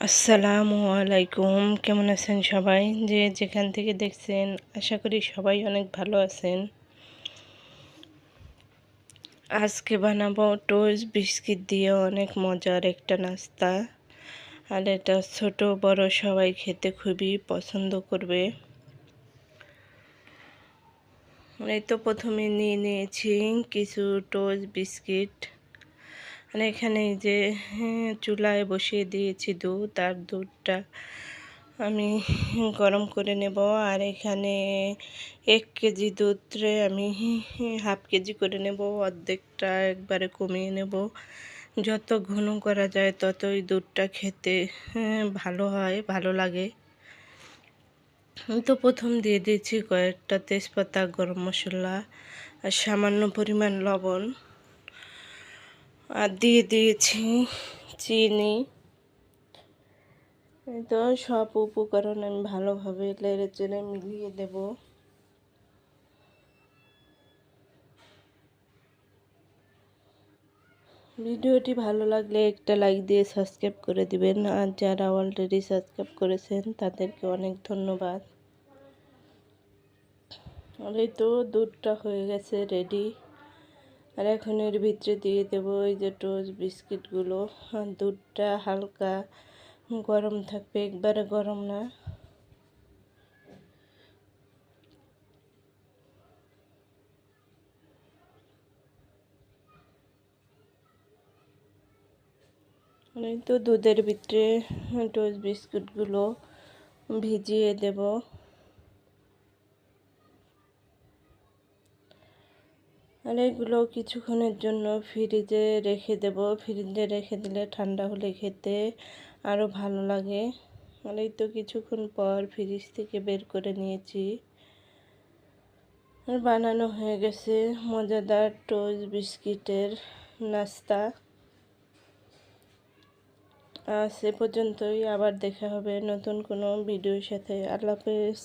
আসসালামু আলাইকুম। কেমন আছেন সবাই? যে যেখান থেকে দেখছেন, আশা করি সবাই অনেক ভালো আছেন। আজকে বানাবো টোস্ট বিস্কিট দিয়ে অনেক মজার একটা নাস্তা। আর এটা ছোট, বড় সবাই খেতে খুবই পছন্দ করবে। এই তো প্রথমে নিয়ে নিয়েছি কিছু টোস্ট বিস্কিট। আর এখানে যে হ্যাঁ, চুলায় বসিয়ে দিয়েছি দুধ আর দুধটা আমি গরম করে নেব। আর এখানে এক কেজি দুধরে আমি হাফ কেজি করে নেব। অর্ধেকটা একবারে কমিয়ে নেব। যত ঘন করা যায় ততই দুধটা খেতে হ্যাঁ, ভালো হয় ভালো লাগে। তো প্রথম দিয়ে দিয়েছি কয়েকটা তেজপাতা গরম মশলা আর সামান্য পরিমাণ লবণ। আর দিয়ে দিয়েছি চিনি। তো সব উপকরণ আমি ভালোভাবে লেড়ে চেড়ে মিলিয়ে দেব। ভিডিওটি ভালো লাগলে একটা লাইক দিয়ে সাবস্ক্রাইব করে দিবেন। আর যারা অলরেডি সাবস্ক্রাইব করেছেন, তাদেরকে অনেক ধন্যবাদ। এই তো দুধটা হয়ে গেছে রেডি আর এখন এর ভিতরে দিয়ে দেবো এই যে টোস্ট বিস্কিটগুলো দুধটা হালকা গরম থাকবে, একবারে গরম না। তো দুধের ভিতরে টোস্ট বিস্কুটগুলো ভিজিয়ে দেব। আর এগুলো কিছুক্ষণের জন্য ফ্রিজে রেখে দেব। ফ্রিজে রেখে দিলে ঠান্ডা হলে খেতে আরও ভালো লাগে। আর এই তো কিছুক্ষণ পর ফ্রিজ থেকে বের করে নিয়েছি। আর বানানো হয়ে গেছে মজাদার টোস্ট বিস্কিটের নাস্তা। সে পর্যন্তই, আবার দেখা হবে নতুন কোনো ভিডিওর সাথে। আল্লাহ হাফেজ।